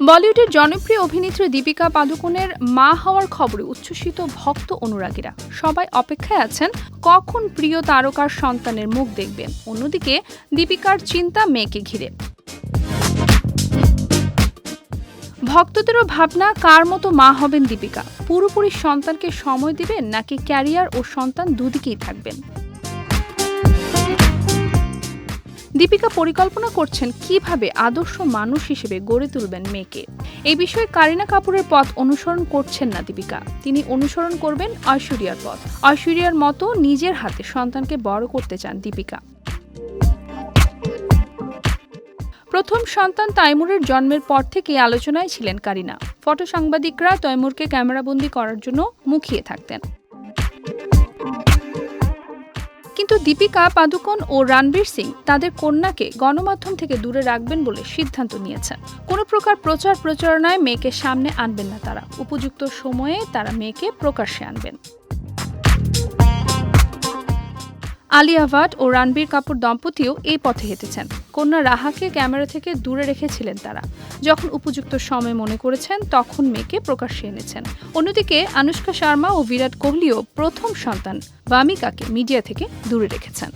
বলিউডের জনপ্রিয় অভিনেত্রী দীপিকা পাদুকোনের মা হওয়ার খবরে উচ্ছ্বসিত ভক্ত অনুরাগীরা। সবাই অপেক্ষায় আছেন, কখন প্রিয় তারকার সন্তানের মুখ দেখবেন। অন্যদিকে, দীপিকার চিন্তা মেয়েকে ঘিরে। ভক্তদেরও ভাবনা, কার মতো মা হবেন দীপিকা? পুরোপুরি সন্তানকে সময় দিবেন নাকি ক্যারিয়ার ও সন্তান দুদিকেই থাকবেন? দীপিকা পরিকল্পনা করছেন কীভাবে আদর্শ মানুষ হিসেবে গড়ে তুলবেন মেয়েকে। এই বিষয়ে কারিনা কাপুরের পথ অনুসরণ করছেন না দীপিকা। তিনি অনুসরণ করবেন ঐশ্বরিয়ার পথ। ঐশ্বরিয়ার মতো নিজের হাতে সন্তানকে বড় করতে চান দীপিকা। প্রথম সন্তান তাইমুরের জন্মের পর থেকে আলোচনায় ছিলেন কারিনা। ফটো সাংবাদিকরা তৈমুরকে ক্যামেরাবন্দি করার জন্য মুখিয়ে থাকতেন। দীপিকা পাদুকোন ও রণবীর সিং তাদের কন্যাকে গণমাধ্যম থেকে দূরে রাখবেন বলে সিদ্ধান্ত নিয়েছেন। কোনো প্রকার প্রচার প্রচারণায় মেয়েকে সামনে আনবেন না তারা। উপযুক্ত সময়ে তারা মেয়েকে প্রকাশ্যে আনবেন। আলিয়া ভাট ও রণবীর কাপুর দম্পতিও এই পথে হেঁটেছেন। কন্যা রাহাকে ক্যামেরা থেকে দূরে রেখেছিলেন তারা। যখন উপযুক্ত সময় মনে করেছেন, তখন মেয়েকে প্রকাশ্যে এনেছেন। অন্যদিকে আনুষ্কা শর্মা ও বিরাট কোহলিও প্রথম সন্তান বামিকাকে মিডিয়া থেকে দূরে রেখেছেন।